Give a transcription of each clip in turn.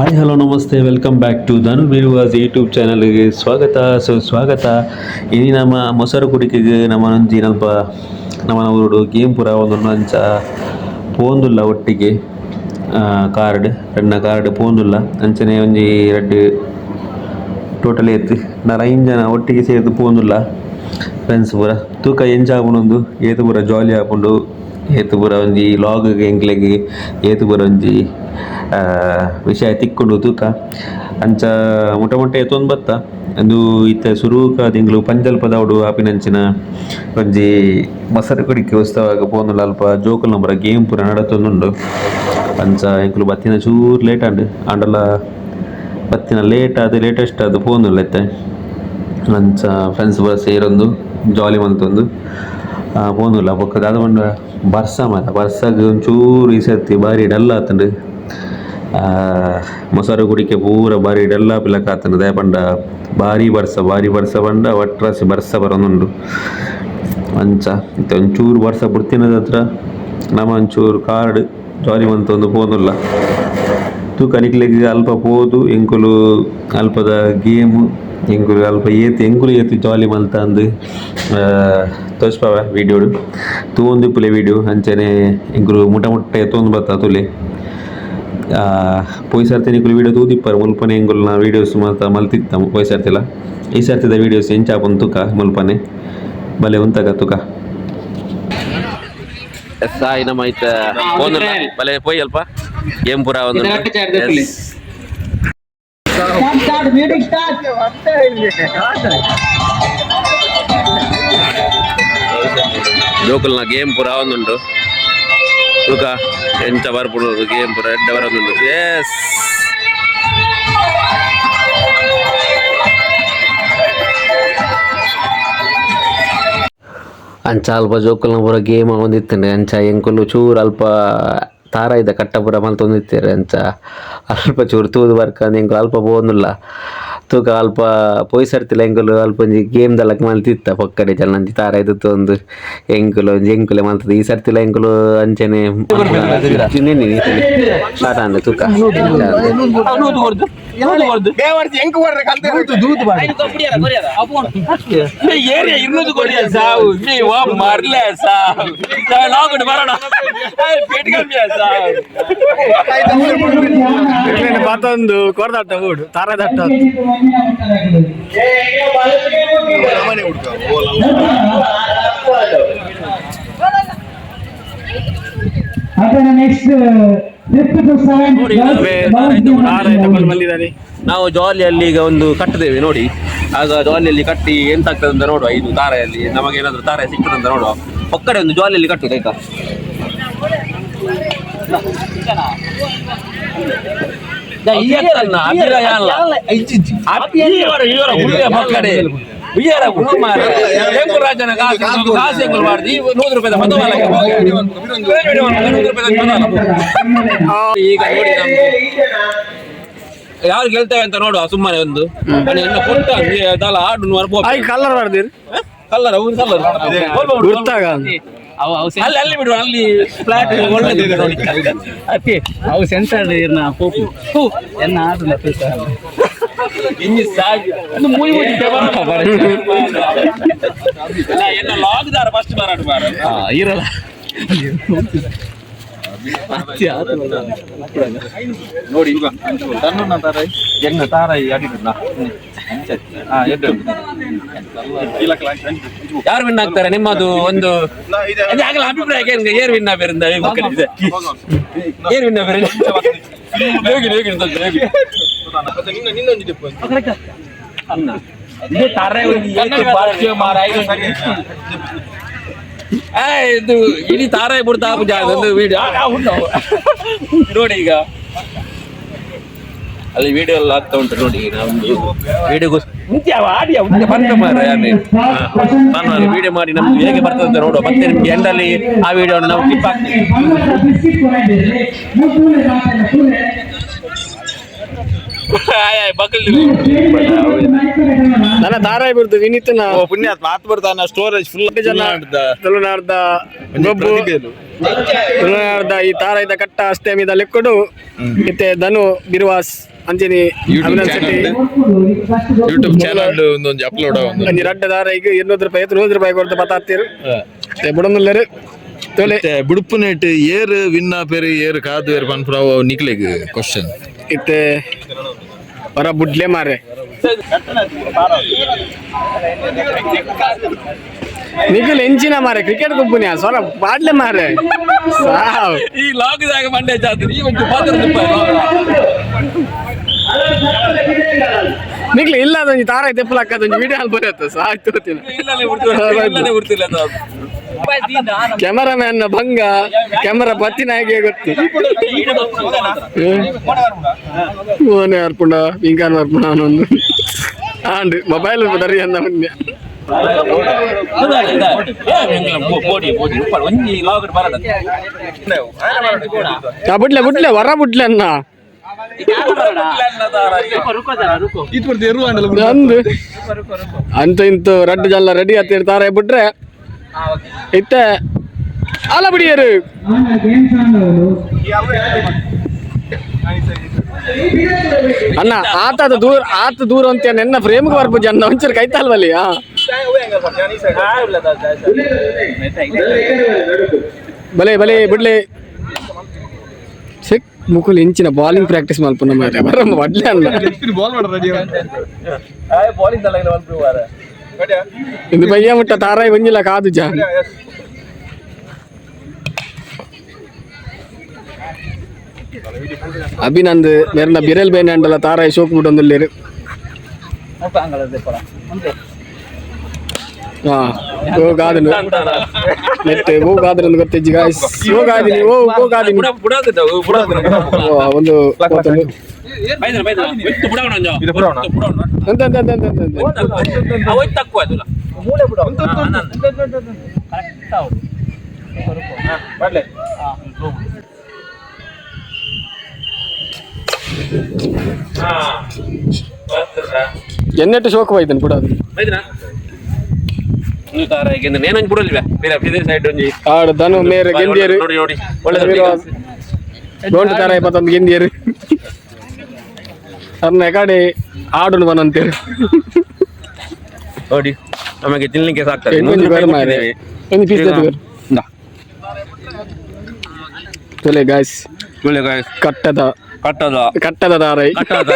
Hi hello ನಮಸ್ತೆ. Welcome back to Dhanu Biruvas YouTube ಚಾನಲ್ಗೆ ಸ್ವಾಗತ. ಸೊ ಸ್ವಾಗತ. ಇಲ್ಲಿ ನಮ್ಮ ಮೊಸರು ಕುಡಿಕೆಗೆ ನಮ್ಮ ಒಂಜಿ ನಲ್ಪ ನಮ್ಮ ಅವರು ಗೇಮ್ ಪುರ ಒಂದು ನಂಚ ಪೋಂದುಲ್ಲ ಒಟ್ಟಿಗೆ. ಕಾರ್ಡ್ ರಡ್ನ ಕಾರ್ಡ್ ಪೋಂದುಲ್ಲ. ಅಂಚನೆ ಒಂಜಿ ರೆಡ್ ಟೋಟಲ್ ಎತ್ತು. ನರ ಐದು ಜನ ಒಟ್ಟಿಗೆ ಸೇರ್ದು ಪೋಂದುಲ್ಲ. ಫ್ರೆಂಡ್ಸ್ ಪೂರ. ತೂಕ ಆಪುಂಡು ಏತು ಪೂರ ಜಾಲಿ ಆಪುಂಡು ಏತು ಪೂರ ಒಂಜಿ ಲಾಗ್ಗೆ ಎಂಕ್ಲೆಗ್ ಏತು ಪೂರ ಒಂಜಿ ವಿಷಯ ತಿಕ್ಕೊಂಡು ತೂಕ. ಅಂಚ ಮುಟ ಮುಟ್ಟ ಎತ್ತೊಂದು ಬತ್ತ. ಅಂದು ಇತ್ತ ಸುರೂಕ ತಿಂಗಳು ಪಂಜಲ್ಪದ ಅವಡು ಆಪಿನಂಚಿನ ಒಂಜಿ ಮಸರು ಕಡಿಕೆ ಉತ್ಸವಾಗ ಪೋನು ಅಲ್ಪ ಜೋಕಲ್ ನಂಬರ ಗೇಮ್ ಪೂರ ನಡತೊಂದುಂಡು ಅಂಚ ಎಂಕುಲು ಬತ್ತಿನ ಚೂರು ಲೇಟ್ ಆಂಡು. ಆಂಡಲ ಬತ್ತಿನ ಲೇಟ್ ಆದ ಲೇಟೆಸ್ಟ್ ಅದು ಫೋನ್ ಎತ್ತೆ ಅಂಚ ಫ್ರೆಂಡ್ಸ್ ಬಸ್ ಸೇರೊಂದು ಜಾಲಿ ಮಂತೊಂದು. ಪೋನುಲ್ಲ ಬೊಕ್ಕ ದಾದ ಪಂಡ ಬರ್ಸ ಮಾತ. ಬರ್ಸಾಗ ಒಂಚೂರು ಈ ಸರ್ತಿ ಬಾರಿ ಡಲ್ ಆತಂಡು. ಮೊಸರು ಕುಡಿಕೆ ಪೂರ ಬಾರಿ ಇಡೆಲ್ಲ ಪಿಲಕಾತನ ದಯ ಪಂಡ ಬಾರಿ ಬರ್ಸ ಬಾರಿ ಬರ್ಸ ಪಂಡ ಒಟ್ರಾಸಿ ಬರ್ಸ ಬರೋನುಂಡು ಅಂಚ ಇತ್ತ ಒಂಚೂರು ಬರ್ಸ ಬುಡ್ತಿನದ ಹತ್ರ ನಮ್ಮ ಒಂಚೂರು ಕಾರ್ಡ್ ಜಾಲಿ ಒಂದು ಪೋನುಲ್ಲ ತೂಕ ನಿಕ್ಲೆಗ್ ಅಲ್ಪ ಪೋದು, ಎಂಕುಲು ಅಲ್ಪದ ಗೇಮು, ಎಂಕುಲು ಅಲ್ಪ ಏತು, ಎಂಕುಲು ಏತು ಜಾಲಿ ಮಲ್ತ ಅಂದು ತೋಜ್ಪಾವ ವೀಡಿಯೋಡು ತೂವೊಂದು ವೀಡಿಯೋ ವಿಡಿಯೋ ಅಂಚನೆ ಎಂಕುಲು ಮುಟ ಮುಟ್ಟ ಎತ್ತೊಂದು ಬತ್ತ ತುಲೆ. ಆ, ಪೋಯ್ ಸರ್ತಿ ನಿಕುಲು ವಿಡಿಯೋ ತೂದಿಪ್ಪರು ಮುಲ್ಪನೆ ಎಂಕುಲ್ನ ವಿಡಿಯೋಸ್ ಮಾತ ಮಲ್ತಿತ್ತ ಪೋಯ್ ಸರ್ತಿಲ ಈ ಸರ್ತಿದ ವಿಡಿಯೋಸ್ ಎಂಚಾಪನ್ ತುಕ ಮುಲ್ಪನೆ ಬಲೆ ಉಂತಗ ತುಕ? ಸಾಯಿ ನಮ್ಮ ಐತ ಬಲೆ ಪೋಯ್ ಅಲ್ಪ. ಗೇಮ್ ಪೂರ ಒಂದು. ಜೋಕುಲ್ನ ಗೇಮ್ ಪೂರ ತೂಕ ಎಂಚ ಬಿಡೋದು ಗೇಮ್ ಪೂರ ಅವರ್ ಬರೋದುಂಡು ಎಸ್ ಅಂಚ ಅಲ್ಪ ಜೋಕುಲ್ನ ಪೂರ ಗೇಮ್ ಒಂದಿತ್ತಂಡೆ ಅಂಚ ಎಂಕುಲು ಚೂರು ಅಲ್ಪ ತಾರ ಇದೆ ಕಟ್ಟಪುರ ಮಲ್ತೊಂದಿತ್ತೇರೆ ಅಂಚ. ಅಲ್ಪ ಚೂರು ತೂದು ಬರ್ಕಂದ್ ಎಂಕುಲು ಅಲ್ಪ ಪೋನುಲ್ಲ ತೂಕ ಅಲ್ಪ ಪೊಯ್ ಸರ್ತಿಲ ಎಂಕುಲು ಅಲ್ಪ ಒಂಜಿ ಗೇಮ್ ದಲಕ್ ಮಲ್ತಿತ್ತ ಪೊಕ್ಕಡೆ ಚಲನಂಚಿ ತಾರ ಇದು ತೊಂದು ಎಂಕುಲು ಒಂಜಿ ಎಂಕುಲೆ ಮಲ್ತದ ಈ ಸರ್ತಿಲ ಎಂಕುಲು ಅಂಚನೆ ಸ್ಟಾರ್ಟ್ ಅಂದೆ ತೂಕ எங்க வருது? தேவரத்து எங்க வர்ற கழுத்து தூத்து தூத்து பாரு கொடியா கொடியா அப்போ இந்த ஏரியா இருநூறு கொடியா சாவு. நீ வா ತಾರಾಯ್ತ ಬಂದಿದ್ದಾನೆ ನಾವು ಜಾಲಿಯಲ್ಲಿ ಈಗ ಒಂದು ಕಟ್ಟಿದ್ದೇವೆ ನೋಡಿ ಆಗ ಜಾಲಿಯಲ್ಲಿ ಕಟ್ಟಿ ಎಂತ ಆಗ್ತದೆ ಅಂತ ನೋಡುವ ಇದು ತಾರೆಯಲ್ಲಿ ನಮಗೆ ಏನಾದ್ರು ತಾರೆ ಸಿಗ್ತದೆ ಅಂತ ನೋಡುವ ಒಕ್ಕಡೆ ಒಂದು ಜಾಲಿಯಲ್ಲಿ ಕಟ್ಟುದು ಆಯ್ತಾ ರಾಜನ ಕಾಸು ಕಾಸು ಎಂಗುಲ್ ಮಾಡ್ದು ನೂರು ರೂಪಾಯಿ ಮದುವೆ ನೂರು ರೂಪಾಯಿ ಈಗ ನೋಡಿ ನಮ್ದು ಯಾರು ಗೆಲ್ತೇವೆ ಅಂತ ನೋಡುವ ಸುಮ್ಮನೆ ಒಂದು ಇನ್ನು ಕೊಟ್ಟ ಅದಲ್ಲ ಆಡು ಬರ್ಬೋದು ಆಯ್ ಕಲರ್ ಮಾಡ್ದಿರಿ ಕಲ್ಲರ್ ಅವ್ರು ಕಲ್ಲರ್ ಗುರ್ತಾಗ ಅಲ್ಲಿ ಅಲ್ಲಿ ಬಿಡುವ ಅಲ್ಲಿ ಫ್ಲಾಟ್ ಒಳ್ಳೆದಿದೆ ನೋಡಿ ಅತಿ ಅವು ಸೆನ್ಸರ್ ಇರ್ನ ಪೋಪು ಹೂ ಎನ್ನ ಆಟದ ಎಲ್ಲ ಲಾಗ್ದಾರ ಫಸ್ಟ್ ಬರಾಡು ಬಾರ ಇರಲ್ಲ. ನೋಡಿ ತನ್ನ ತಾರ ಎನ್ನ ತಾರ ಅಡಿಬಿಡ್ನ ಯಾರು ವಿನ್ ಆಗ್ತಾರೆ? ನಿಮ್ಮದು ಒಂದು ಆಗಲ್ಲ ಅಭಿಪ್ರಾಯ ಏನ್ ಏರ್ ವಿನ್ ಆಗಿರಿಂದ ಏರ್ ವಿನ್ ಆ, ಇದು ಇಡೀ ತಾರಾಯಿ ಬಿಡ್ತಾ ಪೂಜಾ ಒಂದು ವಿಡಿಯೋ ನೋಡಿ ಈಗ ಅಲ್ಲಿ ವಿಡಿಯೋ ಎಲ್ಲ ಆಗ್ತಾ ಉಂಟು ನೋಡಿ ನಮ್ದು ವಿಡಿಯೋ ಬಂದ ನಾನು ಮಾಡಿ ನಮ್ದು ಹೇಗೆ ಬರ್ತದೆ ಅಂತ ನೋಡುವ. ಮತ್ತೆ ನಿಮ್ಗೆ ಎಂಡಲ್ಲಿ ಆ ವಿಡಿಯೋ ನಾವು ಕ್ಲಿಪ್ ಹಾಕ್ತೀವಿ. ಬಕಲ್ ನನ್ನ ತಾರಾಯಿ ಬಿಡ್ತು ವಿನೀತನ ಓ ಪುಣ್ಯಾತ್ಮ ಆತ್ ಬರ್ತಾನ ಸ್ಟೋರೇಜ್ ಫುಲ್ ಜನ ತುಳುನಾಡ್ದ ಗೊಬ್ಬು. ತುಳುನಾಡ್ದ ಈ ತಾರಾಯ್ದ ಕಟ್ಟ ಅಷ್ಟೇ ಮೀದ ಲೆಕ್ಕಡು. ಮತ್ತೆ ಧನು ಬಿರುವಾಸ್. ಅಂಜನಿ ಅಭಿನಂದ್ ಶೆಟ್ಟಿ ಯೂಟ್ಯೂಬ್ ಚಾನಲ್ ಒಂದೊಂದು ಅಪ್ಲೋಡ್ ಒಂದು ಅಂಜಿ ರಡ್ಡ ದಾರಾಯಿಗೆ ಇನ್ನೂರು ರೂಪಾಯಿ ನೂರು ರೂಪಾಯಿ ಕೊಡ್ತು ಬತ್ತಾತ್ತೀರು ಬುಡನುಲ್ಲರು. ತೋಲೆ. ಬಿಡುಪು ನೆಟ್ ಏರ್ ವಿನ್ನ ಪೇರು ಏರ್ ಕಾದು ಏರ್ ಪನ್ಪುರ ನಿಕ್ಲೆಗ್ ಕ್ವಶನ್ ಇತ್ತೆ ಹೊರ ಬುಡ್ಲೆ ಮಾರೆ ನಿಖಿಲ್ ಎಂಚಿನ ಮಾರೆ ಕ್ರಿಕೆಟ್ ಗುಂಪುನಿ ಸ್ವರ ಪಾಡ್ಲೆ ಮಾರೆ ಸಾವ್. ಈ ಲಾಗ್ ದಾಗ ಮಂಡ್ಯ ಜಾತ್ರೆ ಈ ಒಂದು ಪಾತ್ರ ನಿಖಿಲ್ ಇಲ್ಲ ಅದೊಂದು ತಾರಾಯಿ ತೆಪ್ಪಲ್ ಹಾಕದೊಂದು ವಿಡಿಯೋ ಅಲ್ಲಿ ಬರುತ್ತೆ ಸಾಯ್ತು ಇಲ್ಲೇ ಉಡ್ತಿಲ್ಲ ಉಡ್ತಿಲ್ಲ ಕ್ಯಾಮರಾಮ್ಯಾನ್ ಭಂಗ ಕ್ಯಾಮರಾ ಪತ್ತಿನ ಹಾಗೆ ಗೊತ್ತು. ಓನೆ ಅರ್ಪುಂಡ ಇಂಕಾನ್ ಅರ್ಪುಂಡ ಅನ್ನೊಂದು. ಆಂಡ್ ಮೊಬೈಲ್ ಬರೀ ಅಂದ ಮುಂದೆ ಬೋಡಿ ಬೋಡಿ ಒಂಜಿ ಲಾಗ್ ಬರಡ ಆ ಬುಡ್ಲೆ ಬುಡ್ಲೆ ವರ ಬುಡ್ಲೆ ಅನ್ನ. ಅಂದು ಅಂತ ಇಂತ ರಡ್ಡು ಜಲ್ಲ ರೆಡಿ ಆತ ಇರ್ತಾರೆ ಬಿಟ್ರೆ ಇತ್ತೆ ಅಲ್ಲ ಬಿಡಿಯರು ಅಣ್ಣ ಆತದ ದೂರ ಆತ ದೂರ ಅಂತ ನೆನ್ನ ಫ್ರೇಮ್ಗೆ ಬರ್ಬೋದು ಅನ್ನ ಒಂಚೂರು ಕೈತಲ್ವಲ್ಲಿ ಬಲೇ ಬಲೆ ಬಿಡ್ಲೆ. ಸಿಕ್ ಮುಕುಲ್ ಇಂಚಿನ ಬಾಲಿಂಗ್ ಪ್ರಾಕ್ಟೀಸ್ ಮಲ್ಪುನ ಮಾರೆ ಬರಮ್ಮ ಬಡ್ಲೆ ಅಲ್ಲ ಬಾಲಿಂಗ್ ತಲೆಗೆ ಒಂದು ವಾರ ಇಂದು ಬಯ್ಯ ಮುಟ್ಟ ತಾರಾಯಿ ಬಂಜಿಲ್ಲ ಕಾದು ಜಾ ಅಭಿನಂದ್ ಮೇರ್ನ ಬಿರಲ್ ಹೋಗಾದನು. ನೆಟ್ ಗೊತ್ತಿಜ್ಜಿ ಗಾಯ್ಸ್ ಹೋಗಾದಿನಿ ಓ ಒಂದು ತక్కుವ ಅದಲ್ಲ ಮೂಲೆ ಬುಡ ಎನ್ನೆಟ್ಟು ಶೋಕ ಬಿಡ ನೀವು ತಾರ ಈಗ ನೇನಂಜ್ ಬಿಡಲ್ವ ಬೇರೆ ಬೇರೆ ಸೈಡ್ ಒಂಜಿ ಆಡು ಧನು ಮೇರೆ ಗೆಂದಿಯರು ನೋಡಿ ನೋಡಿ ಒಳ್ಳೆ ಗೋಂಡು ತರ ಇಪ್ಪತ್ತೊಂದು ಗೆಂದಿಯರು ಅರ್ನ ಕಡೆ ಆಡುನು ಬನಂತೇಳಿ ನೋಡಿ ನಮಗೆ ತಿನ್ಲಿಕ್ಕೆ ಸಾಕ್ತದೆ ಒಂಜಿ ಬರ ಮಾರೆ ಒಂದು ಪೀಸ್ ತೊಲೆ ಗಾಯ್ಸ್ ಕಟ್ಟದ ಕಟ್ಟದ ಕಟ್ಟದ ದಾರೈ ಕಟ್ಟದ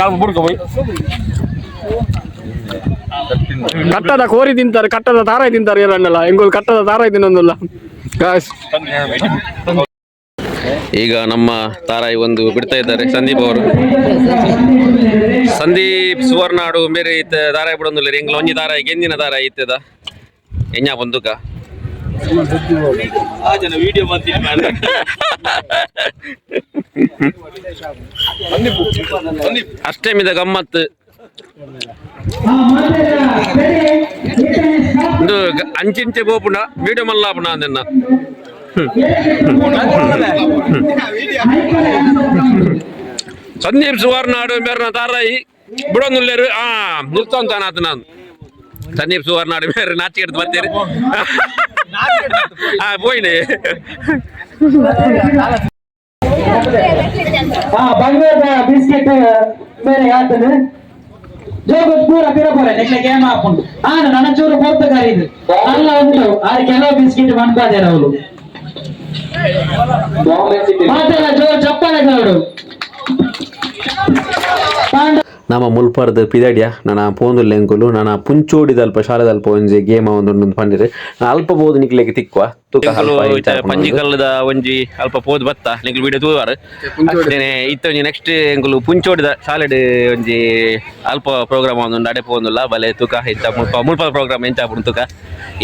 ನಾವು ಬುಡ್ಕೊ ಹೋಯ್ ಕಟ್ಟದ ಕೋರಿ ತಿಂತಾರೆ ಕಟ್ಟದ ತಾರಾಯಿ ತಿಂತಾರೆ ಏನಲ್ಲ ಹೆಂಗೋಲ್ ಕಟ್ಟದ ತಾರಾಯಿ ತಿನ್ನೊಂದಲ್ಲ. ಈಗ ನಮ್ಮ ತಾರಾಯಿ ಒಂದು ಬಿಡ್ತಾ ಇದ್ದಾರೆ ಸಂದೀಪ್ ಅವರು. ಸಂದೀಪ್ ಸುವರ್ಣಾಡು ಬೇರೆ ಇತ್ತ ದಾರಾಯಿ ಬಿಡೊಂದುಲ್ಲ ಎಂಗ್ಲ ಒಂಜಿ ದಾರಾಯಿ ಗೆಂದಿನ ದಾರಾಯಿ ಇತ್ತದ? ಎಣ್ಣ ಬಂದುಕ? ಆ ಜನ ವಿಡಿಯೋ ಮಾಡ್ತೀನಿ ಅಷ್ಟೇ ಮಿದ ಗಮ್ಮತ್ ಆ ಮಾತೆಲ್ಲ ಸರಿ ಏಕನೇ ಸ್ಟಾಪ್ ಒಂದು ಗ- ಅಂಚಿಂಚೆ ಗೋಪುಣ ವಿಡಿಯೋ ಮಲ್ಲಾಪುಣ ನಿನ್ನ. ಸಂದೀಪ್ ಸುವರ್ಣಾಡು ಬೇರೆ ತಾರಾಯಿ ಬಿಡೊಂದುಲ್ಲೇರು ಆ ನುಲ್ತಂತಾನ ಆತ ನಾನು ಸಂದೀಪ್ ಸುವರ್ಣಾಡು ಮೇರೆ ನಾಚಿಕೆ ಹಿಡ್ದು ಬರ್ತೀರಿ ಆ போயிடு ಆ ಬಂಗಾರದ ಬಿಸ್ಕೆಟ್ ಬೇರೆ ಯಾತನು ಜೋಗದ್ ಪೂರ ಪಿರಪೊರೆ ನೆಕ್ಲೆ ಗೇಮ್ ಹಾಕೊಂಡು ಆ ನನ್ನ ಚೂರು ಪೋರ್ತಗಾರಿ ಇದು ಅಲ್ಲ ಉಂಟು ಆದ್ರೆ ಕೆಲವು ಬಿಸ್ಕೆಟ್ ಮನ್ಪಾದೇರ ಅವಳು ಮಾತೆಲ್ಲ ಜೋರ್ ಚಪ್ಪಲೆ ನೋಡು ಪಾಂಡ ನಮ್ಮ ಮುಲ್ಪರ್ದ ಪಿದಡ್ಯ? ನಾನು ಪೋಂದುಲ್ಲೆ ಎಂಕುಲು ನಾನು ಪುಂಚೋಡಿದಲ್ಪ ಶಾಲೆದಲ್ಪ ಒಂಜಿ ಗೇಮ ಒಂದು ಪಂಡಿರೆ. ಅಲ್ಪ ಬೋದು ನಿಕ್ಲೆಗೆ ತಿಕ್ಕುವ ಹಾಕೊಂಡು. ಪಂಜಿಕಲ್ಲದ ಒಂಜಿ ಅಲ್ಪ ಪೋದ್ ಬತ್ತ? ನಿಂಗೆ ವಿಡಿಯೋ ತೂವಾರ ಇತ್ತ ಒಂಜಿ ನೆಕ್ಸ್ಟ್ ಎಂಕುಲು ಪುಂಚೋಡಿದ ಶಾಲೆಡ್ ಒಂಜಿ ಅಲ್ಪ ಪ್ರೋಗ್ರಾಮ್ ಒಂದು ಅಡೆ ಪೋಂದುಲ್ಲ ಬಲೆ ತುಕ ಇಂಚ ಮುಲ್ಪ ಮುಲ್ಪ ಪ್ರೋಗ್ರಾಮ್ ಎಂಚ ಆಪುಂಡು ತುಕ?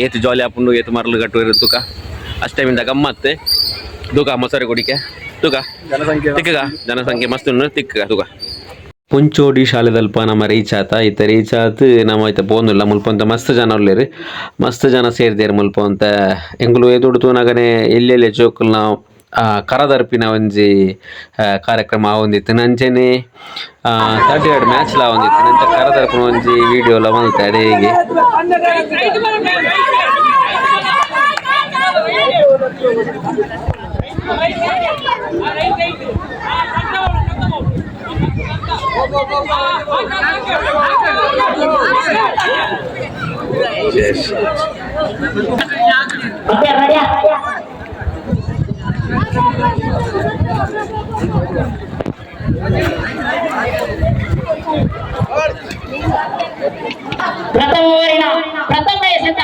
ಏತು ಜಾಲಿ ಆಪುಂಡು ಏತು ಮರಳು ಕಟ್ಟು ಇರು ತುಕ? ಅಷ್ಟೇ ಮಿಂದ ಗಮ್ಮತ್ ತುಕ ಮೊಸರು ಕುಡಿಕೆ. ತುಕ? ತಿಕ್ಕಗ? ಜನಸಂಖ್ಯೆ ಮಸ್ತ್ ಉಂಡು ತಿಕ್ಕಗ ತುಕ. ಪುಂಚೋಡಿ ಶಾಲೆದಲ್ಪ ನಮ್ಮ ರೀಚ್ ಆತ ಇತ್ತ ರೀಚ್ ಆತ ನಮ್ಮ ಐತ ಪೋಂದುಲ್ಲ ಮುಲ್ಪ ಅಂತ ಮಸ್ತ್ ಜನ ಉಳ್ಳೇರಿ ಮಸ್ತ್ ಜನ ಸೇರ್ದೇರು ಮುಲ್ಪ ಅಂತ ಎಂಗುಲು ಎದುಡು ತೂನಗನೆ ಎಲ್ಲೆಲ್ಲೆ ನಾವು ಕರದರ್ಪಿನ ಒಂಜಿ ಕಾರ್ಯಕ್ರಮ ಆವೊಂದಿತ್ತು. ನಂಚೆನೆ ತರ್ಟಿ ಎರಡು ಮ್ಯಾಚ್ ಲ ಆವೊಂದಿತ್ತು. ನಂಚ ಕರದರ್ಪಿನ ಒಂಜಿ ವಿಡಿಯೋ ಲ ಬಂದಿತ್ತು ಓಕೆ ರೆಡಿಯಾ ಪ್ರಥಮ ಓವರಿನ ಪ್ರಥಮ ಎಸೆತ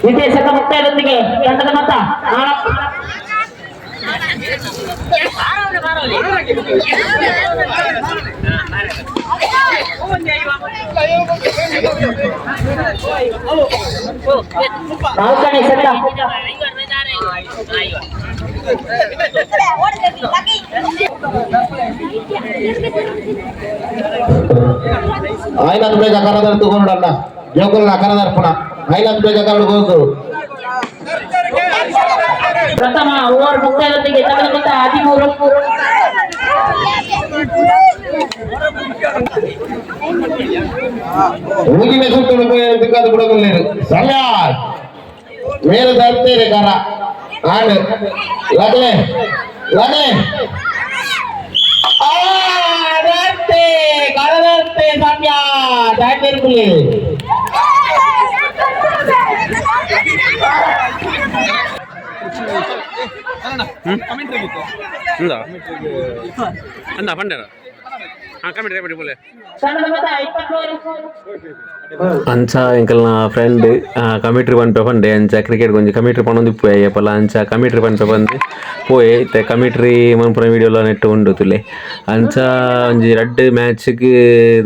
ದ್ವಿತೀಯ ಎಸೆತ ಮುಕ್ತಾಯದೊಂದಿಗೆ ತಂಡದ ಮೊತ್ತ ನಾಲ್ಕು ನಾಲ್ಕನೇ ಎಸೆತ ಐನಂದ್ ಬೇಗ ಕರದರ್ ತಗೊಂಡಲ್ಲ. ಜೋಗುಲ್ನ ಕರದರ್ಪಣ ಐನಂದ್ ಬೇಗ ಕರಡು ಹೋಗು. ಪ್ರಥಮ ಓವರ್ ಮುಕ್ತಾಯದೊಂದಿಗೆ ತಂಡದ ಮೊತ್ತ ಹದಿಮೂರು. ಊಗಿನ ಸುತ್ತು ದಿಕ್ಕಾದ ಬಿಡಗಲ್ಲೇರು ಸಮಯ ಮೇಲೆ ತರ್ತೇನೆ ಕರ. આને લાગલે લાગલે ஆடத்தே கரதத்தே சாமியா தாய்பெருக்குள்ளே அண்ணா பண்டரா ಹಾಂ ಕಮಿಟಿ ಕಮಿಟಿ ಬೋಲೆ ತಂಡದ ಮೊತ್ತ ಇಪ್ಪತ್ಮೂರು ಅಂಚ ಎಂಕಲ್ನ ಫ್ರೆಂಡ್ ಕಮಿಟ್ರಿ ಪನ್ಪೆ ಪಂಡೆ ಅಂಚ ಕ್ರಿಕೆಟ್ ಗೊಂಜಿ ಕಮಿಟ್ರಿ ಪನ್ನೊಂದು ಇಪ್ಪು ಅಯ್ಯಪ್ಪಲ ಅಂಚ ಕಮಿಟ್ರಿ ಪನ್ಪೆ ಬಂದು ಪೋಯೆ ಇತ್ತೆ ಕಮಿಟ್ರಿ ಮನ್ಪುನ ವಿಡಿಯೋಲ ನೆಟ್ ಉಂಡು ತುಲೆ ಅಂಚ ಒಂಜಿ ರಡ್ಡ್ ಮ್ಯಾಚ್ಗ್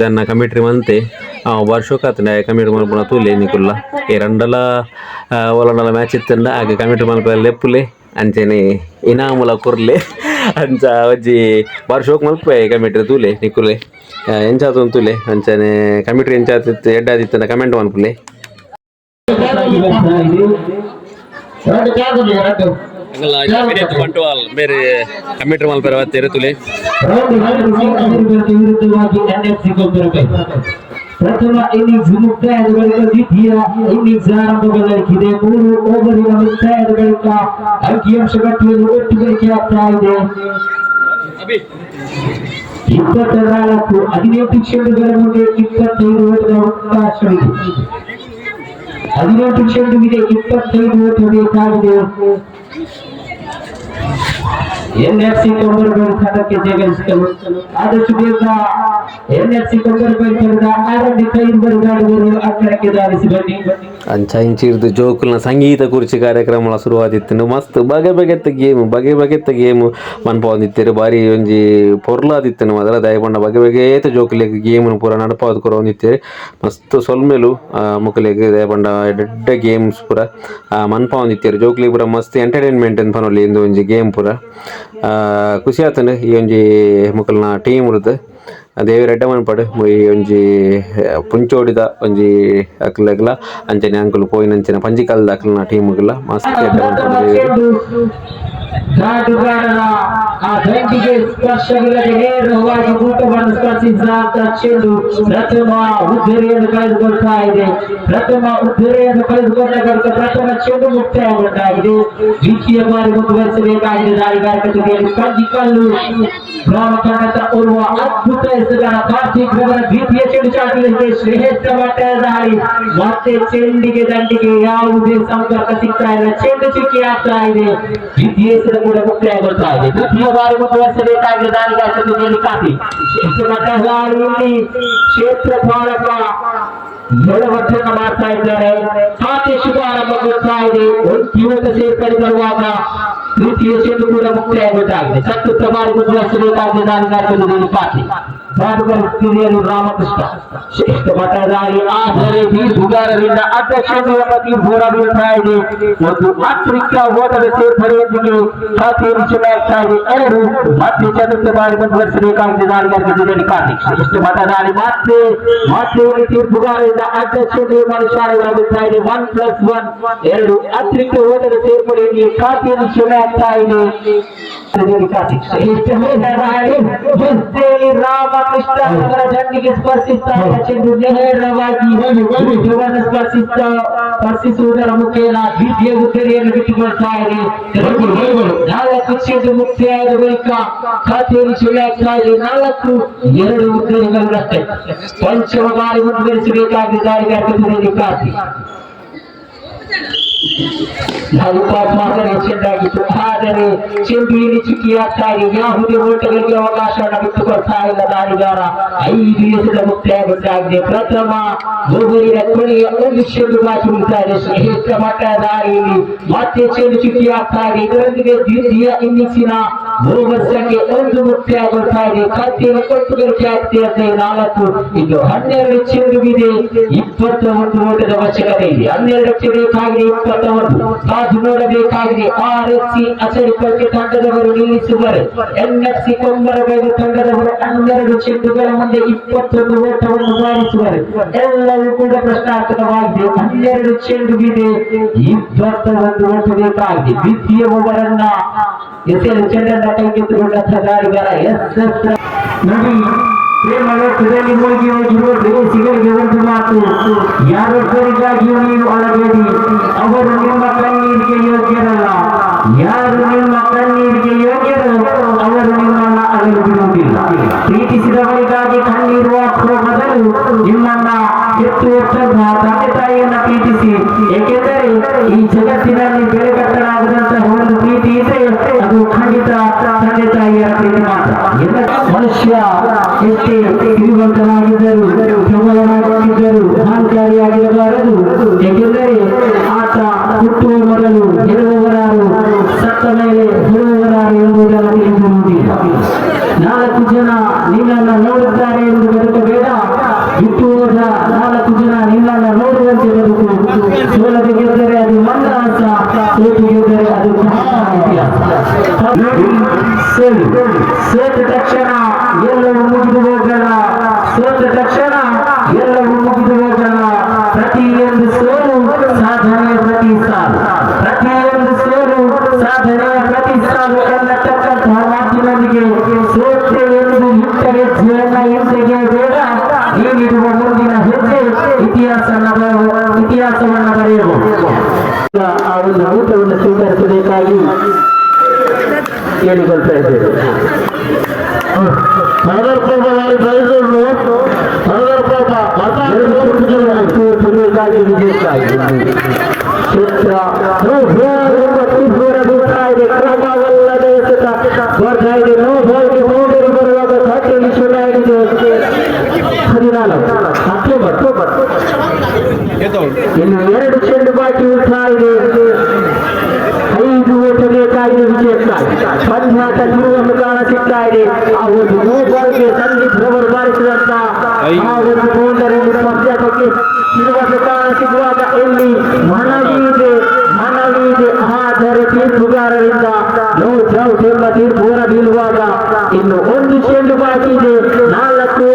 ದನ್ನ ಕಮಿಟ್ರಿ ಮಂತೆ ಆ ವರ್ಷಕ್ಕೆ ಆತಂಡ ಕಮಿಟ್ರಿ ಮನ್ಪುನ ತೂಲೆ ನಿಕುಲ್ಲ ಈ ರಂಡಲ ಒಲಂಡಲ ಮ್ಯಾಚ್ ಇತ್ತಂಡ ಹಾಗೆ ಕಮಿಟ್ರಿ ಮನ್ಪೆ ಲೆಪ್ಪುಲೆ ಅಂಚೆನೆ ಇನಾಮುಲ ಕೊರ್ಲೆ ಅಂಚ ಒಂಜಿ ವರ್ಷಕ್ಕೆ ಮಲ್ಪೆ ಕಮಿಟ್ರಿ ತೂಲೆ ನಿಕುಲೆ ಎಂಚಾತು ತೂಲೆ. ಅಂಚನೆ ಕಮಿಟ್ರಿ ಎಂಚಾತಿತ್ತು ಎಡ್ಡಾದಿತ್ತಂದ ಕಮೆಂಟ್ ಮನ್ಪುಲೆ ಎರಡು ಜಾಗದಲ್ಲಿ ಎರಡು ಬಂಟ್ವಾಲ್ ಬೇರೆ ಕಮಿಟ್ರಿ ಮಲ್ಪೆರ ಅವತ್ತು ತುಲೆ ರೌಂಡ್ ಅಭಿವೃದ್ಧಿ ವಿರುದ್ಧವಾಗಿ ಎನ್ಎಫ್ಸಿ ಗೊಂಬೆರಬೇಕು ಪ್ರಥಮ ಇನ್ನಿಂಗ್ಸ್ ಮುಕ್ತಾಯದ ಬಳಿಕ ದ್ವಿತೀಯ ಇನ್ನಿಂಗ್ಸ್ ಆರಂಭಗೊಳ್ಳಲಿಕ್ಕಿದೆ ಮೂರು ಓವರಿನ ಮುಕ್ತಾಯದ ಬಳಿಕ ಅಂಕಿಅಂಶ ಗಟ್ಟಿಯಲ್ಲಿ ಒಟ್ಟುಗಳಿಕೆ ಆಗ್ತಾ ಇದೆ ಇಪ್ಪತ್ತ ನಾಲ್ಕು ಹದಿನೆಂಟು ಚೆಂಡುಗಳ ಮುಂದೆ ಇಪ್ಪತ್ತೈದು ಓಟದ ಅವಕಾಶವಿದೆ ಹದಿನೆಂಟು ಚೆಂಡುವಿದೆ ಇಪ್ಪತ್ತೈದು ಓಟ ಬೇಕಾಗಿದೆ ಎನ್ಎಫ್ಸಿ ಕೊಂಬರಬೇಡ ತಂಡಕ್ಕೆ ಜಯಗಳಿಸಲು ಆದಷ್ಟು ಬೇಗ ಎನ್ಎಫ್ಸಿ ಕೊಂಬರಬೇಡ ತಂಡದ ಆರಂಭಿಕ ಇಬ್ಬರು ಗಾಡಿಗಳು ಅಕ್ಕಡಕ್ಕೆ ಬನ್ನಿ. ಅಂಚ ಇಂಚಿರ್ದು ಜೋಕುಲ್ನ ಸಂಗೀತ ಕುರ್ಚಿ ಕಾರ್ಯಕ್ರಮ ಶುರುವಾದಿತ್ತು ಮಸ್ತ್ ಬಗೆ ಬಗೆತ್ತ ಗೇಮ್ ಬಗೆ ಬಗೆತ್ತ ಗೇಮ್ ಮನ್ಪ ಒಂದಿತ್ತೇರು ಬಾರಿ ಒಂಜಿ ಪೊರ್ಲಾದಿತ್ತು ಅದರ ದಯಪಂಡ ಬಗೆ ಬಗೆತ ಜೋಕುಲೆಗ್ ಗೇಮ್ ಪೂರ ನಡಪಾದ್ ಕೊರ ಒಂದಿತ್ತೇರು ಮಸ್ತ್ ಸೊಲ್ಮೆಲು ಮುಕಲೆಗ್ ದಯಪಂಡ ಎಡ್ಡ ಗೇಮ್ಸ್ ಪೂರ ಆ, ಮನ್ಪ ಒಂದಿತ್ತೇರು ಜೋಕ್ಲಿಗ್ ಪೂರ ಮಸ್ತ್ ಎಂಟರ್ಟೈನ್ಮೆಂಟ್ ಅಂತ ಪನೊಲಿ ಇಂದು ಒಂಜಿ ಗೇಮ್ ಪೂರ. ಖುಷಿ ಆತನ ಈ ಒಂಜಿ ಮುಕಲ್ನ ಟೀಮ್ ಇರುತ್ತೆ ದೇವಿ ರೆಡ್ಡ ಮನ್ಪಡು ಈ ಒಂಜಿ ಪುಂಚೋಡಿದ ಒಂಜಿ ಅಕ್ಲಗ್ಲ, ಅಂಚನೆ ಅಂಕುಲು ಪೋಯಿನಂಚಿನ ಪಂಜಿಕಾಲದ ಅಕ್ಲನ ಟೀಮ್ಗೆಲ್ಲ ಮಸ್ತ್ ಎಡ್ಡ ಮನ್ಪಡು ದೇವಿ ಪ್ರಥಮ ಇದೆ ಪ್ರಥಮ ಉದ್ದರಿಯನ್ನು ಕಳೆದುಕೊಂಡ ಬಳಿಕ ಪ್ರಥಮ ಚೆಂಡು ಮುಕ್ತಾಯಗೊಂಡಾಗಿದೆ ದ್ವಿತೀಯ ಬಾರಿ ಮುಂದುವರಿಸಬೇಕಾಗಿದೆ ಕಂಜಿಕಲ್ಲು ಗ್ರಾಮ ತಂಡದ ಅದ್ಭುತ ಹೆಸರುಗಳ ಕಾರ್ತಿಕ್ ರವರ ದ್ವಿತೀಯ ಚೆಂಡು ಚಾಟಲಿಕ್ಕೆ ಶ್ರೇಷ್ಠ ಮಟ್ಟದ ದಾಳಿ ಮತ್ತೆ ಚೆಂಡಿಗೆ ದಂಡಿಗೆ ಯಾವುದೇ ಸಂಪರ್ಕ ಸಿಗ್ತಾ ಇಲ್ಲ ಚೆಂಡು ಚುಕ್ಕಿ ಆಗ್ತಾ ಇದೆ ದ್ವಿತೀಯ ಹೆಸರು ಕೂಡ ಮುಕ್ತಾಯಗೊಳ್ತಾ ಇದೆ ದ್ವಿತೀಯ ಬಾರಿ ಮುಂದುವರಿಸಬೇಕಾಗಿದೆ ದಾಳಿಗಾರಿಕ ತುದಿಯಲ್ಲಿ ಕಾತಿ ಎಷ್ಟು ಮಟ್ಟದ ದಾಳಿ ಇಲ್ಲಿ ಕ್ಷೇತ್ರ ಪಾಲಕ ಬಲವರ್ತನ ಮಾಡ್ತಾ ಇದ್ದಾರೆ ಖಾತೆ ಶುಭಾರಂಭಗೊಳ್ತಾ ಇದೆ ಯುವಕ ಸೇರ್ಪಡೆ ಬರುವಾಗ ತೃತೀಯ ಚೆಂಡು ಕೂಡ ಮುಕ್ತಾಯಗೊಳ್ತಾಗಿದೆ ಸತ್ತು ಬಾರಿ ಮುಂದುವರಿಸಬೇಕಾಗಿದೆ ದಾಳಿಗಾರಿಕ ತುದಿಯಲ್ಲಿ ಕಾತಿ ಬಾಬುಗಲ್ ಕಿರಿಯರು ರಾಮಕೃಷ್ಣ ಶ್ರೇಷ್ಠ ಮತದಾರಿ ಆದರೆ ತೀರ್ಪುಗಾರರಿಂದ ಅಧ್ಯಕ್ಷರು ಎಂಬ ತೀರ್ಪು ಹೊರಬೀಳ್ತಾ ಇದೆ ಒಂದು ಆಫ್ರಿಕಾ ಓಟದ ಸೇರ್ಪಡೆಯೊಂದಿಗೆ ಖಾತೆಯನ್ನು ಚಲಾಯಿಸ್ತಾ ಇದೆ ಎರಡು ಮತ್ತೆ ಚತುರ್ಥ ಬಾರಿ ಮುಂದುವರಿಸಬೇಕಾಗಿದೆ ನಾಡಿಗಾರಿಗೆ ಜಿಲ್ಲೆಯಲ್ಲಿ ಕಾರ್ತಿಕ್ ಶ್ರೇಷ್ಠ ಮತದಾರಿ ಮತ್ತೆ ಮತ್ತೆ ಇಲ್ಲಿ ತೀರ್ಪುಗಾರರಿಂದ ಅಧ್ಯಕ್ಷರು ಮನುಷ್ಯರು ಹೊರಬೀಳ್ತಾ ಇದೆ ಒನ್ ಪ್ಲಸ್ ಒನ್ ಎರಡು ಆಫ್ರಿಕಾ ಓಟದ ಸೇರ್ಪಡೆಯಲ್ಲಿ ಖಾತೆಯನ್ನು ಚಲಾಯಿಸ್ತಾ ಇದೆ ಶ್ರೇಷ್ಠ ಮತದಾರಿ ರಾಮಕೃಷ್ಣ ಅವರ ಜಂಡಿಗೆ ಸ್ಪರ್ಶಿಸ್ತಾ ಇದೆ ಚೆಂಡು ನೇರವಾಗಿ ಧ್ರುವವನ್ನು ಸ್ಪರ್ಶಿಸ್ತಾ ಸ್ಪರ್ಶಿಸುವುದರ ಮುಖೇನ ದ್ವಿತೀಯ ಗುದ್ದರಿಯನ್ನು ಬಿಟ್ಟುಕೊಳ್ತಾ ಇದೆ ನಾಲ್ಕು ಕ್ಷೇತ್ರ ಮುಕ್ತಿಯಾದ ಬಳಿಕ ಖಾತೆಯಲ್ಲಿ ಸುಳ್ಳಾಗ್ತಾ ಇದೆ ನಾಲ್ಕು ಎರಡು ಉದ್ದರಿಗಳಷ್ಟೇ ಪಂಚಮ ಬಾರಿ ಮುಂದುವರಿಸಬೇಕಾಗಿದ್ದಾರೆ ಅರ್ಪಿಸಿದ ಖಾತೆ. ಮಾತ್ರ ಚೆಂದಾಗಿತ್ತು ಆದರೆ ಚೆಂಡು ಇಲ್ಲಿ ಚುಕ್ಕಿಯಾಗ್ತಾ ಇದೆ ಯಾವುದೇ ಓಟಗಳಿಗೆ ಅವಕಾಶವನ್ನು ಬಿಟ್ಟುಕೊಡ್ತಾ ಇಲ್ಲ ದಾಳಿಗಾರ ಐದು ಎಸೆದ ಮುಕ್ತಾಯಗೊಂಡಾಗಿದೆ ಪ್ರಥಮ ಗೋಗುರಿನ ಕೊನೆಯ ಒಂದು ಚೆಂಡು ಬಾಕಿ ಉಳಿತಾ ಇದೆ ಶ್ರೇಷ್ಠ ಮಟ್ಟ ದಾರಿಯಲ್ಲಿ ಮತ್ತೆ ಚೆಂಡು ಚುಕ್ಕಿಯಾಗ್ತಾ ಇದೆ ಇದರೊಂದಿಗೆ ದ್ವಿತೀಯ ಇನ್ನಿಂಗ್ಸಿನ ಓವರ್ ವರ್ಷಕ್ಕೆ ಒಂದು ಮುಖ್ಯ ಗೊತ್ತಾಗಿ ಕತ್ತಿನ ಕೊಟ್ಟು ಗಂಟೆ ಆಗ್ತಿಯಂತೆ ನಾಲ್ಕು. ಇದು ಹನ್ನೆರಡು ಚೆರುವಿದೆ ಇಪ್ಪತ್ತ ಒಂದು ಓಟದ ಅವಶ್ಯಕತೆ ಇದೆ. ಹನ್ನೆರಡಕ್ಕೆ ಬೇಕಾಗಿದೆ ಇಪ್ಪತ್ತ ಒಂದು ಕಾದು ನೋಡಬೇಕಾಗಿದೆ. ಆರ್ ಎಸ್ ಸಿ ಅಸರಿಪಟ್ಟಿ ತಂಡದವರು ನಿಲ್ಲಿಸುವರು. ಎನ್ ಎಫ್ ಸಿ ಕೊಂಬರಬೇಗ ತಂಡದವರು ಹನ್ನೆರಡು ಚೆಂಡುಗಳ ಮುಂದೆ ಇಪ್ಪತ್ತೊಂದು ಓಟವನ್ನು ಮಾಡಿಸುವರು. ಎಲ್ಲವೂ ಕೂಡ ಪ್ರಶ್ನಾರ್ಥಕವಾಗಿದೆ. ಹನ್ನೆರಡು ಚೆಂಡುವಿದೆ ಇಪ್ಪತ್ತ ಒಂದು ಓಟ ಬೇಕಾಗಿದೆ ದ್ವಿತೀಯ ಓವರನ್ನ ಎಸೆಯಲು ಚೆಂಡನ್ನ ಕೈಗೆತ್ತಿಕೊಂಡಂತಹ ದಾಳಿಗಾರ ಎಸ್ ಎಸ್ ನೋಡಿ. ಪ್ರೇಮ ಲೋಕದಲ್ಲಿ ಹೋಗಿ ಹೋಗಿರುವ ಪ್ರೇಯಸಿಗಳಿಗೆ ಒಂದು ಮಾತು. ಯಾರೊಬ್ಬರಿಗಾಗಿಯೂ ನೀವು ಅಳಬೇಡಿ, ಅವರು ನಿಮ್ಮ ಕಣ್ಣೀರಿಗೆ ಯೋಗ್ಯರಲ್ಲ. ಯಾರು ನಿಮ್ಮ ಕಣ್ಣೀರಿಗೆ ಯೋಗ್ಯರು, ಅವರು ನಿಮ್ಮನ್ನ ಅಗಲು ಬಿಡುವುದಿಲ್ಲ ಪ್ರೀತಿಸಿದವರಿಗಾಗಿ ಕಣ್ಣೀರು ಹಾಕುವ ಬದಲು ನಿಮ್ಮನ್ನ ಎತ್ತು ಎತ್ತನ್ನ ತಂದೆ ತಾಯಿಯನ್ನ ಪ್ರೀತಿಸಿ. ಏಕೆಂದರೆ ಈ ಜಗತ್ತಿನಲ್ಲಿ ಸೋತ ತಕ್ಷಣ ಎಲ್ಲವೂ ಮುಗಿದು ಹೋಗಲ್ಲ ಸೋತ ತಕ್ಷಣ लिए निकलते हैं ಇಲ್ಲಿ ಮನವಿ ಇದೆ ಮನವಿ ಇದೆ ಆದರೆ ತೀರ್ಪುಗಾರರಿಂದ ನೋ ಔಟ್ ಎಂಬ ತೀರ್ಪು ಹೊರ ಬೀಳುವಾಗ ಇನ್ನು ಒಂದು ಚೆಂಡು ಬಾಕಿ ಇದೆ. ನಾಲ್ಕು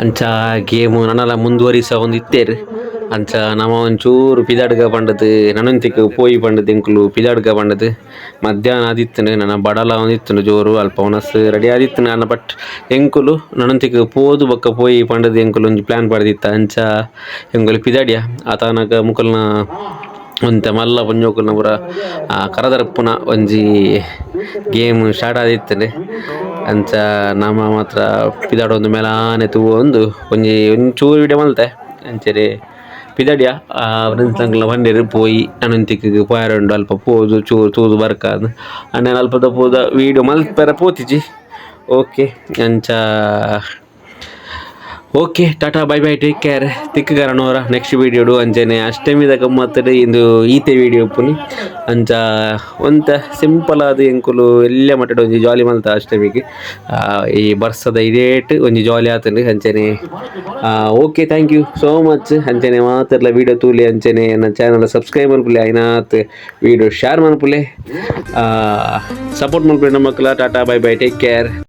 ಅಂಚ ಗೇಮು ನನ್ನಲ್ಲ ಮುಂದುವರಿಸ ಒಂದು ಅಂಚ ನಮ್ಮ ಒಂಚೂರು ಪಿದಾಡ್ಗ ಪಂಡದು ನನಂತಿಕ್ ಪೋಯಿ ಪಂಡದು ಎಂಕುಲು ಪಿದಾಡ್ಗ ಪಂಡದು ಮಧ್ಯಾಹ್ನ ಆದಿತ್ತನು ನನ್ನ ಬಡಲ ಒಂದಿತ್ತನು ಜೋರು ಅಲ್ಪ ಒನಸ್ ರೆಡಿ ಆದಿತ್ತನು ನನ್ನ ಬಟ್ ಎಂಕುಲು ನನಂತಿಕ್ ಪೋದು ಬಕ್ಕ ಪೋಯಿ ಪಂಡದು ಎಂಕುಲು ಒಂಜಿ ಪ್ಲ್ಯಾನ್ ಪಡೆದಿತ್ತ ಅಂಚ ಎಂಕುಲು ಪಿದಾಡಿಯ ಆತನಕ ಮುಕಲ್ನ ಒಂತೆ ಮಲ್ಲ ಪುಂಜೋಕುಲ್ನ ಪೂರ ಕರದರ್ಪುನ ಒಂಜಿ ಗೇಮ್ ಸ್ಟಾರ್ಟ್ ಆದಿತ್ತನೆ ಅಂಚ ನಮ್ಮ ಮಾತ್ರ ಪಿದಾಡ ಒಂದು ಮೇಲಾನೆ ತೂವ ಒಂದು ಒಂಜಿ ಒಂಚೂರು ವಿಡಿಯೋ ಮಲ್ತೆ ಅಂಚೆರೆ ಪಿದಾಡಿಯ ಫ್ರೆಂಡ್ಸ್ ಅಂಕಲ್ನ ಬಂಡೇರು ಪೋಯಿ ಅನಂತಿಕ್ಕೆ ಪೋಯಾರುಂಡು ಅಲ್ಪ ಪೋದು, ಚೂರು ತೂದು ಬರ್ಕ ಅಣ್ಣ ಅಲ್ಪದ ಪೋದ ವೀಡಿಯೋ ಮಲ್ಪೆರ ಪೋತಿಜಿ. ಓಕೆ ಅಂಚ okay, tata bye bye take care ತಿಕ್ಕಗಾರನವರ next ವೀಡಿಯೋಡು ಅಂಚನೆ ಅಷ್ಟಮಿದ ಗಮ್ಮತ್ತಡೆ ಇಂದು ಈತೆ ವೀಡಿಯೋ ಪುನಿ. ಅಂಚ ಒಂತ ಸಿಂಪಲ್ ಆದ ಎಂಕುಲು ಎಲ್ಲ ಮಟ್ಟದ ಒಂಜಿ ಜಾಲಿ ಮಲ್ತ ಅಷ್ಟಮಿಗೆ ಈ ಬರ್ಸದ ಇಡೇಟ್ ಒಂಜಿ ಜಾಲಿ ಆತಂಡು ಅಂಚನೆ okay thank you so much ಅಂಚನೆ ಮಾತೆಲ್ಲ ವೀಡಿಯೋ ತೂಲಿ ಅಂಚನೆ ನನ್ನ ಚಾನಲ್ ಸಬ್ಸ್ಕ್ರೈಬ್ ಮಾಡ್ಪಲೆ ಐನಾತ್ ವೀಡಿಯೋ ಶೇರ್ ಮಾಡ್ಪಲೆ ಸಪೋರ್ಟ್ ಮಾಡ್ಪಲೆ ನಮ್ಮ ಮಕ್ಕಳ. Tata bye bye take care